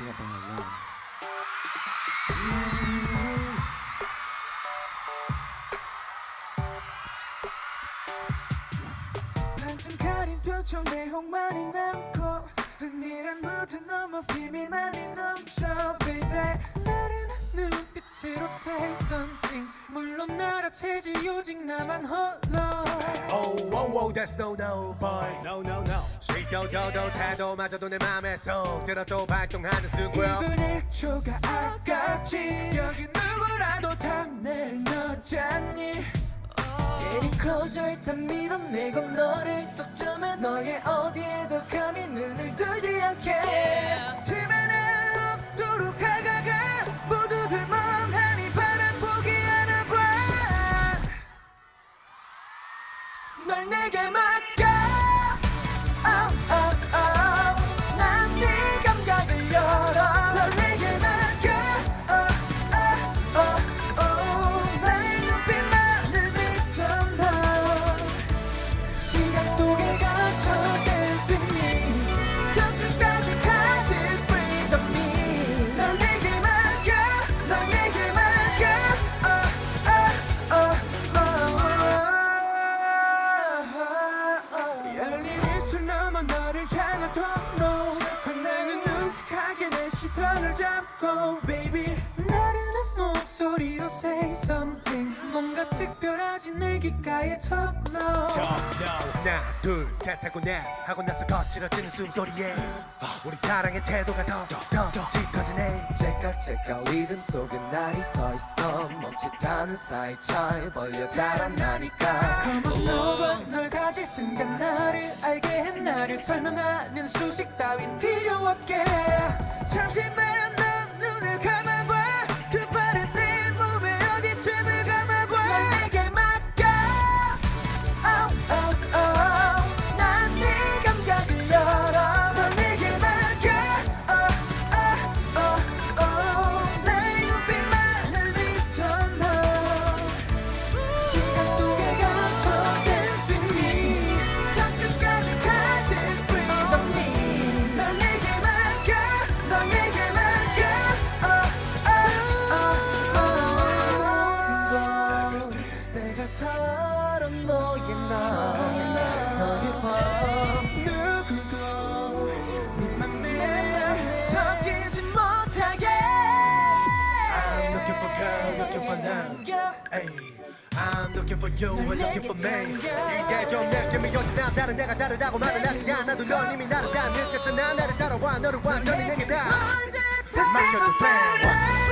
think about alone. 반쯤 가린 표정 baby 나른한 눈빛으로 say something 물론 알아채지 오직 나만 홀로 Oh, oh, oh, that's no, no, boy. No no no 시소도도 태도마저도 내 맘에 쏙 들어 또 발동하는 스quirrel. 1분 1초가 아깝지 여기 누구라도 탐낼 너잖니 Getting closer 일단 밀어내고 너를 쫓점해 너의 어디에도 감 널 내게 맡겨 눈틱하게 내 시선을 잡고 baby. 나른한 목소리로 say something. 뭔가 특별하지 내 귓가에 턱 넣어 하나, 둘, 셋 하고 넷 하고 나서 거칠어지는 숨소리에. 우리 사랑의 태도가 더, 더 짙어지네. 째깍째깍 리듬 속에 날이 서 있어. 멈칫하는 사이 잘 벌려 달아나니까. Come on over 널 가질 승자 나를 알게 해. 나를 설명하는 수식 따윈 필요 없게 Hey, I'm looking for you, and looking for me. 이제 좀 느낌이 난 다른 내가 다르다고 말은 하지 않아도 넌 이미 나를 다 느꼈잖아 나를 따라와 너를 완전히 내게 다. 맡겨줄 plan